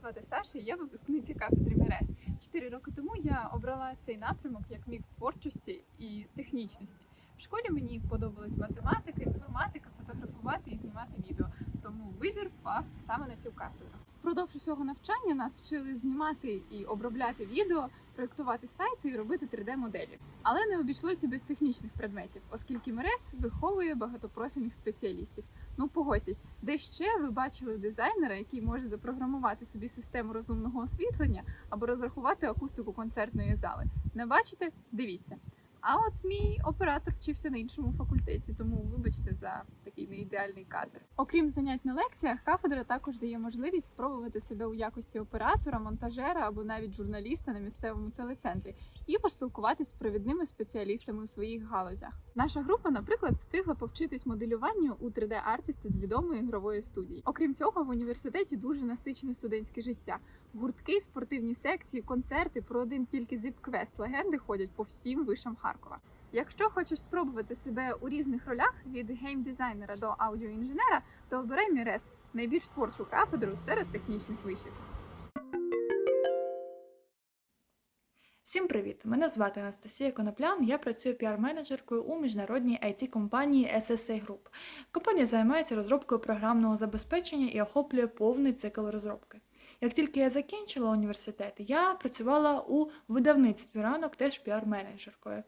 звати Саша, я випускниця кафедри МРС. Чотири роки тому я обрала цей напрямок як мікс творчості і технічності. В школі мені подобалась математика, інформатика, фотографувати і знімати відео. Тому вибір пав саме на цю кафедру. Впродовж усього навчання нас вчили знімати і обробляти відео, проєктувати сайти і робити 3D-моделі. Але не обійшлося без технічних предметів, оскільки МРС виховує багатопрофільних спеціалістів. Ну погодьтесь, де ще ви бачили дизайнера, який може запрограмувати собі систему розумного освітлення або розрахувати акустику концертної зали. Не бачите? Дивіться. А от мій оператор вчився на іншому факультеті, тому вибачте за такий неідеальний кадр. Окрім занять на лекціях, кафедра також дає можливість спробувати себе у якості оператора, монтажера або навіть журналіста на місцевому телецентрі і поспілкуватись з провідними спеціалістами у своїх галузях. Наша група, наприклад, встигла повчитись моделюванню у 3D-артісті з відомої ігрової студії. Окрім цього, в університеті дуже насичене студентське життя. Гуртки, спортивні секції, концерти про один тільки зіп-квест легенди ходять по всім вишам Харкова. Якщо хочеш спробувати себе у різних ролях від геймдизайнера до аудіоінженера, то обирай Мірес найбільш творчу кафедру серед технічних вишів. Всім привіт! Мене звати Анастасія Коноплян. Я працюю піар-менеджеркою у міжнародній it компанії SSA Group. Компанія займається розробкою програмного забезпечення і охоплює повний цикл розробки. Як тільки я закінчила університет, я працювала у видавництві ранок, теж піар-менеджеркою.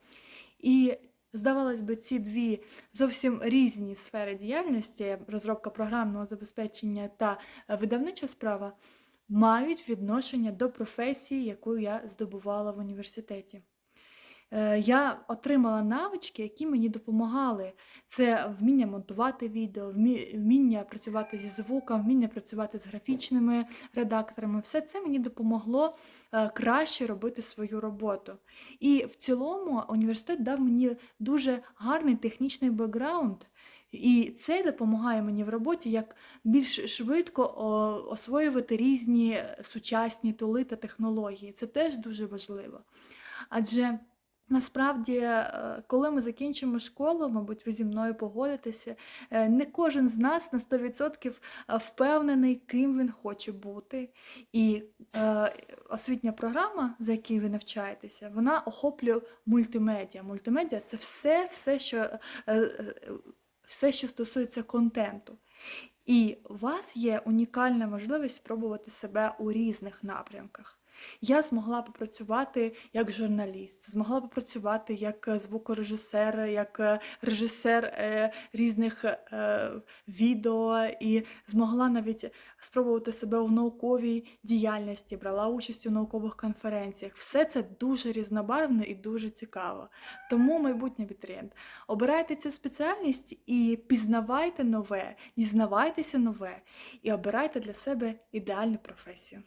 І здавалось би, ці дві зовсім різні сфери діяльності розробка програмного забезпечення та видавнича справа мають відношення до професії, яку я здобувала в університеті. Е, Я отримала навички, які мені допомагали. Це вміння монтувати відео, вміння працювати зі звуком, вміння працювати з графічними редакторами. Все це мені допомогло е, краще робити свою роботу. І в цілому університет дав мені дуже гарний технічний бекграунд. І це допомагає мені в роботі як більш швидко освоювати різні сучасні тули та технології. Це теж дуже важливо. Адже насправді, е, коли ми закінчимо школу, мабуть, ви зі мною погодитеся, е, не кожен з нас на 100% впевнений, ким він хоче бути. І е, освітня програма, за якою ви навчаєтеся, вона охоплює мультимедіа. Мультимедіа це все, все, що. е, е, все, що стосується контенту. І у вас є унікальна можливість спробувати себе у різних напрямках. Я змогла попрацювати як журналіст, змогла попрацювати як е, звукорежисер, як е, режисер е, різних е, відео, і змогла навіть спробувати себе у науковій діяльності, брала участь у наукових конференціях. Все це дуже різнобарвно і дуже цікаво. Тому майбутній абітурієнт, обирайте цю спеціальність і пізнавайте нове, дізнавайтеся нове і обирайте для себе ідеальну професію.